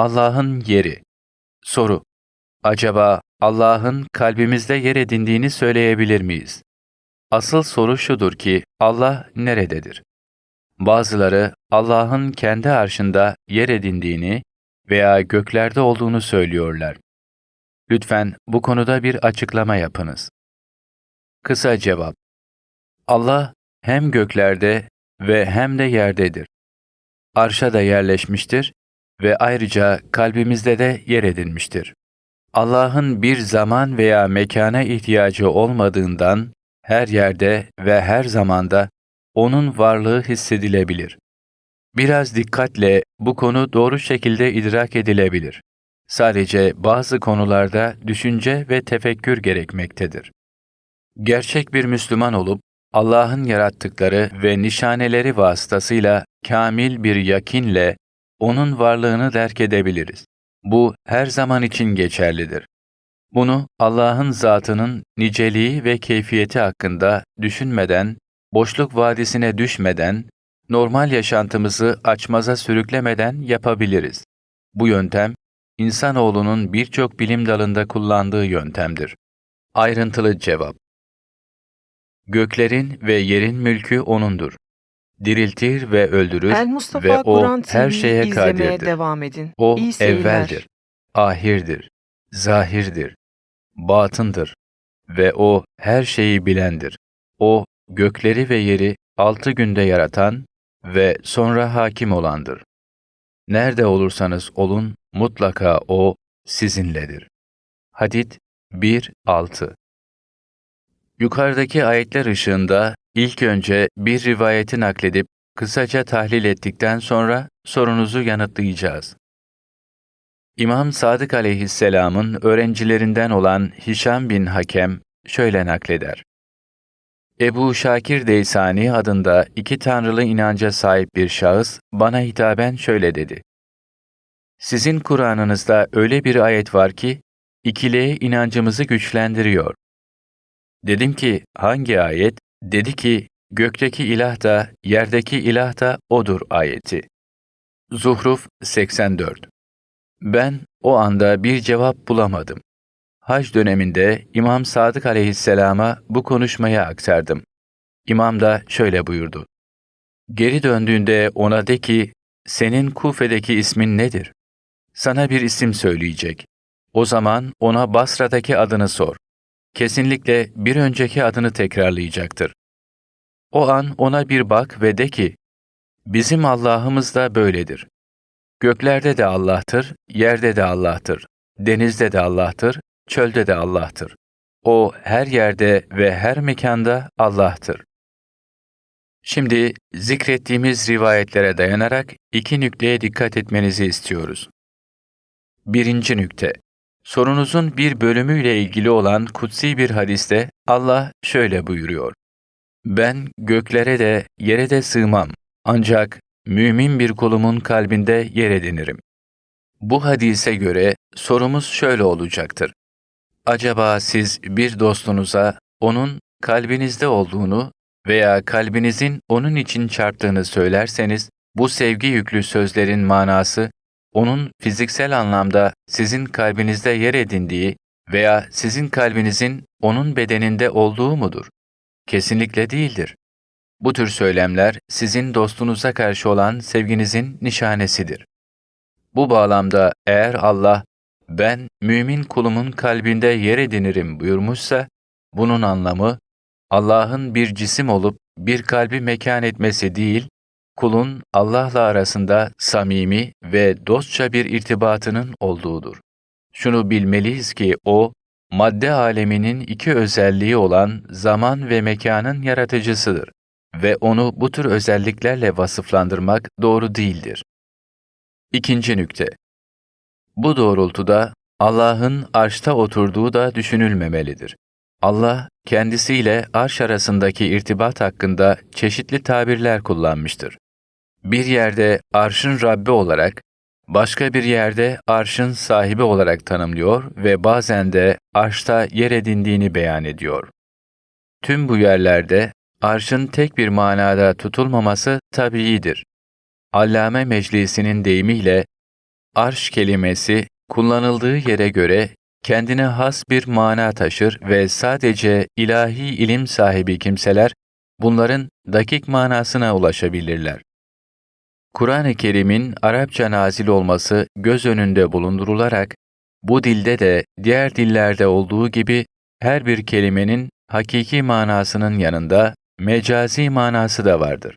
Allah'ın yeri. Soru. Acaba Allah'ın kalbimizde yer edindiğini söyleyebilir miyiz? Asıl soru şudur ki Allah nerededir? Bazıları Allah'ın kendi arşında yer edindiğini veya göklerde olduğunu söylüyorlar. Lütfen bu konuda bir açıklama yapınız. Kısa cevap. Allah hem göklerde ve hem de yerdedir. Arşa da yerleşmiştir ve ayrıca kalbimizde de yer edinmiştir. Allah'ın bir zaman veya mekana ihtiyacı olmadığından her yerde ve her zamanda onun varlığı hissedilebilir. Biraz dikkatle bu konu doğru şekilde idrak edilebilir. Sadece bazı konularda düşünce ve tefekkür gerekmektedir. Gerçek bir Müslüman olup Allah'ın yarattıkları ve nişaneleri vasıtasıyla kamil bir yakinle onun varlığını derk edebiliriz. Bu her zaman için geçerlidir. Bunu Allah'ın zatının niceliği ve keyfiyeti hakkında düşünmeden, boşluk vadisine düşmeden, normal yaşantımızı açmaza sürüklemeden yapabiliriz. Bu yöntem, insanoğlunun birçok bilim dalında kullandığı yöntemdir. Ayrıntılı cevap Göklerin ve yerin mülkü O'nundur. Diriltir ve öldürür El Mustafa ve O Kur'an her TV'yi şeye kadirdir. devam edin. O İyi seyirler. evveldir, ahirdir, zahirdir, batındır ve O her şeyi bilendir. O gökleri ve yeri altı günde yaratan ve sonra hakim olandır. Nerede olursanız olun mutlaka O sizinledir. Hadid 1-6 Yukarıdaki ayetler ışığında ilk önce bir rivayeti nakledip kısaca tahlil ettikten sonra sorunuzu yanıtlayacağız. İmam Sadık aleyhisselamın öğrencilerinden olan Hişam bin Hakem şöyle nakleder. Ebu Şakir Deysani adında iki tanrılı inanca sahip bir şahıs bana hitaben şöyle dedi. Sizin Kur'an'ınızda öyle bir ayet var ki, ikiliğe inancımızı güçlendiriyor. Dedim ki, hangi ayet? Dedi ki, gökteki ilah da, yerdeki ilah da O'dur ayeti. Zuhruf 84 Ben o anda bir cevap bulamadım. Hac döneminde İmam Sadık aleyhisselama bu konuşmayı aktardım. İmam da şöyle buyurdu. Geri döndüğünde ona de ki, senin Kufe'deki ismin nedir? Sana bir isim söyleyecek. O zaman ona Basra'daki adını sor. Kesinlikle bir önceki adını tekrarlayacaktır. O an ona bir bak ve de ki, bizim Allah'ımız da böyledir. Göklerde de Allah'tır, yerde de Allah'tır, denizde de Allah'tır, çölde de Allah'tır. O her yerde ve her mekanda Allah'tır. Şimdi zikrettiğimiz rivayetlere dayanarak iki nükteye dikkat etmenizi istiyoruz. Birinci nükte. Sorunuzun bir bölümüyle ilgili olan kutsi bir hadiste Allah şöyle buyuruyor. Ben göklere de yere de sığmam ancak mümin bir kulumun kalbinde yer edinirim. Bu hadise göre sorumuz şöyle olacaktır. Acaba siz bir dostunuza onun kalbinizde olduğunu veya kalbinizin onun için çarptığını söylerseniz, bu sevgi yüklü sözlerin manası, onun fiziksel anlamda sizin kalbinizde yer edindiği veya sizin kalbinizin onun bedeninde olduğu mudur? Kesinlikle değildir. Bu tür söylemler sizin dostunuza karşı olan sevginizin nişanesidir. Bu bağlamda eğer Allah, ben mümin kulumun kalbinde yer edinirim buyurmuşsa, bunun anlamı, Allah'ın bir cisim olup bir kalbi mekan etmesi değil, kulun Allah'la arasında samimi ve dostça bir irtibatının olduğudur. Şunu bilmeliyiz ki o, madde aleminin iki özelliği olan zaman ve mekanın yaratıcısıdır ve onu bu tür özelliklerle vasıflandırmak doğru değildir. İkinci nükte. Bu doğrultuda Allah'ın arşta oturduğu da düşünülmemelidir. Allah kendisiyle arş arasındaki irtibat hakkında çeşitli tabirler kullanmıştır. Bir yerde arşın Rabbi olarak, başka bir yerde arşın sahibi olarak tanımlıyor ve bazen de arşta yer edindiğini beyan ediyor. Tüm bu yerlerde arşın tek bir manada tutulmaması tabiidir. Allame Meclisi'nin deyimiyle arş kelimesi kullanıldığı yere göre kendine has bir mana taşır ve sadece ilahi ilim sahibi kimseler bunların dakik manasına ulaşabilirler. Kur'an-ı Kerim'in Arapça nazil olması göz önünde bulundurularak bu dilde de diğer dillerde olduğu gibi her bir kelimenin hakiki manasının yanında mecazi manası da vardır.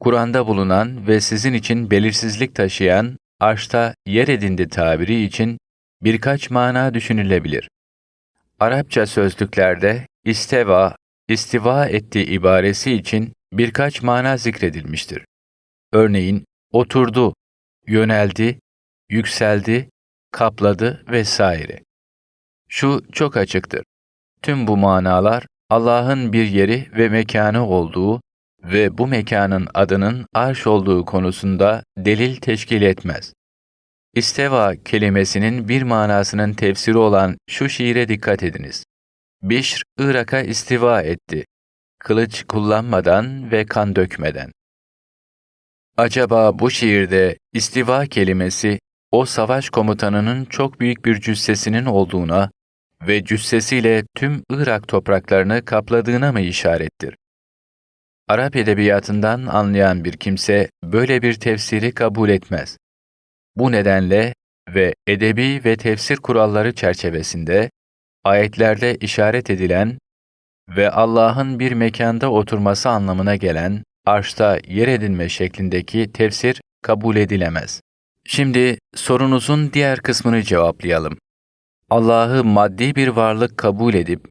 Kur'an'da bulunan ve sizin için belirsizlik taşıyan arşta yer edindi tabiri için birkaç mana düşünülebilir. Arapça sözlüklerde isteva, istiva etti ibaresi için birkaç mana zikredilmiştir. Örneğin oturdu, yöneldi, yükseldi, kapladı vesaire. Şu çok açıktır. Tüm bu manalar Allah'ın bir yeri ve mekanı olduğu ve bu mekanın adının arş olduğu konusunda delil teşkil etmez. İsteva kelimesinin bir manasının tefsiri olan şu şiire dikkat ediniz. Bişr, Irak'a istiva etti. Kılıç kullanmadan ve kan dökmeden. Acaba bu şiirde istiva kelimesi o savaş komutanının çok büyük bir cüssesinin olduğuna ve cüssesiyle tüm Irak topraklarını kapladığına mı işarettir? Arap edebiyatından anlayan bir kimse böyle bir tefsiri kabul etmez. Bu nedenle ve edebi ve tefsir kuralları çerçevesinde ayetlerde işaret edilen ve Allah'ın bir mekanda oturması anlamına gelen arşta yer edinme şeklindeki tefsir kabul edilemez. Şimdi sorunuzun diğer kısmını cevaplayalım. Allah'ı maddi bir varlık kabul edip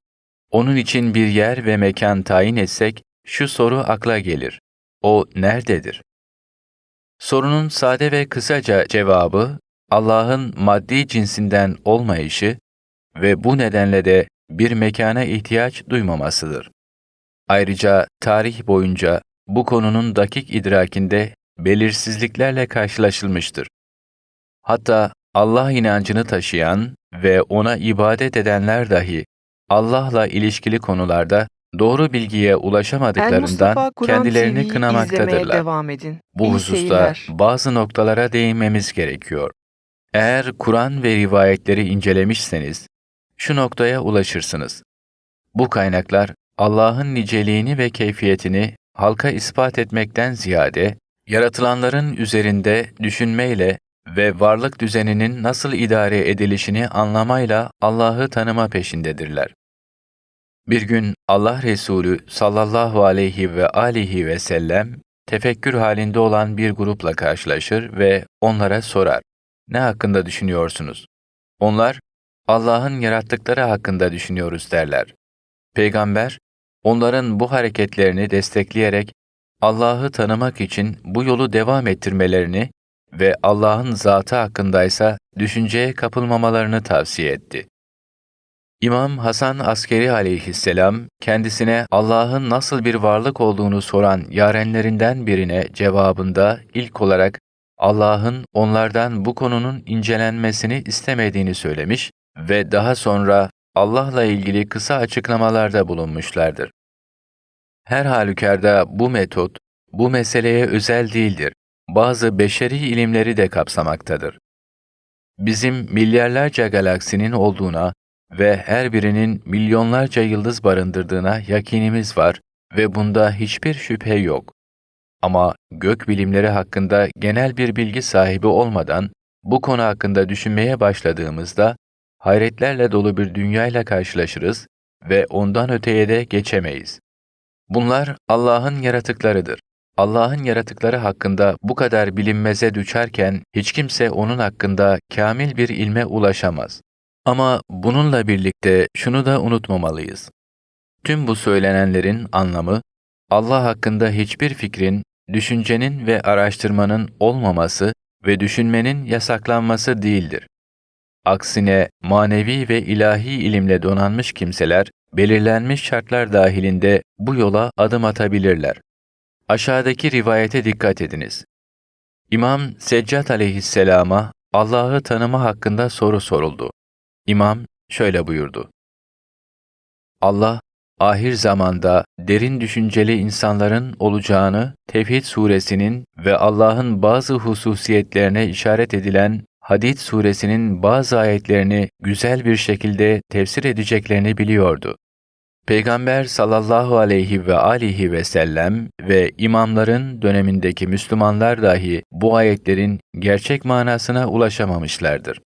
onun için bir yer ve mekan tayin etsek şu soru akla gelir. O nerededir? Sorunun sade ve kısaca cevabı Allah'ın maddi cinsinden olmayışı ve bu nedenle de bir mekana ihtiyaç duymamasıdır. Ayrıca tarih boyunca bu konunun dakik idrakinde belirsizliklerle karşılaşılmıştır. Hatta Allah inancını taşıyan ve ona ibadet edenler dahi Allah'la ilişkili konularda doğru bilgiye ulaşamadıklarından kendilerini kınamaktadırlar. devam edin. Bu İyi hususta seyirler. bazı noktalara değinmemiz gerekiyor. Eğer Kur'an ve rivayetleri incelemişseniz, şu noktaya ulaşırsınız. Bu kaynaklar Allah'ın niceliğini ve keyfiyetini halka ispat etmekten ziyade, yaratılanların üzerinde düşünmeyle ve varlık düzeninin nasıl idare edilişini anlamayla Allah'ı tanıma peşindedirler. Bir gün Allah Resulü sallallahu aleyhi ve alihi ve sellem tefekkür halinde olan bir grupla karşılaşır ve onlara sorar. Ne hakkında düşünüyorsunuz? Onlar, Allah'ın yarattıkları hakkında düşünüyoruz derler. Peygamber, onların bu hareketlerini destekleyerek Allah'ı tanımak için bu yolu devam ettirmelerini ve Allah'ın zatı hakkındaysa düşünceye kapılmamalarını tavsiye etti. İmam Hasan Askeri aleyhisselam kendisine Allah'ın nasıl bir varlık olduğunu soran yarenlerinden birine cevabında ilk olarak Allah'ın onlardan bu konunun incelenmesini istemediğini söylemiş ve daha sonra Allah'la ilgili kısa açıklamalarda bulunmuşlardır. Her halükarda bu metot, bu meseleye özel değildir. Bazı beşeri ilimleri de kapsamaktadır. Bizim milyarlarca galaksinin olduğuna ve her birinin milyonlarca yıldız barındırdığına yakinimiz var ve bunda hiçbir şüphe yok. Ama gök bilimleri hakkında genel bir bilgi sahibi olmadan bu konu hakkında düşünmeye başladığımızda hayretlerle dolu bir dünyayla karşılaşırız ve ondan öteye de geçemeyiz. Bunlar Allah'ın yaratıklarıdır. Allah'ın yaratıkları hakkında bu kadar bilinmeze düşerken hiç kimse onun hakkında kamil bir ilme ulaşamaz. Ama bununla birlikte şunu da unutmamalıyız. Tüm bu söylenenlerin anlamı, Allah hakkında hiçbir fikrin, düşüncenin ve araştırmanın olmaması ve düşünmenin yasaklanması değildir. Aksine manevi ve ilahi ilimle donanmış kimseler, belirlenmiş şartlar dahilinde bu yola adım atabilirler. Aşağıdaki rivayete dikkat ediniz. İmam Seccat aleyhisselama Allah'ı tanıma hakkında soru soruldu. İmam şöyle buyurdu. Allah, ahir zamanda derin düşünceli insanların olacağını Tevhid suresinin ve Allah'ın bazı hususiyetlerine işaret edilen Hadid suresinin bazı ayetlerini güzel bir şekilde tefsir edeceklerini biliyordu. Peygamber sallallahu aleyhi ve alihi ve sellem ve imamların dönemindeki Müslümanlar dahi bu ayetlerin gerçek manasına ulaşamamışlardır.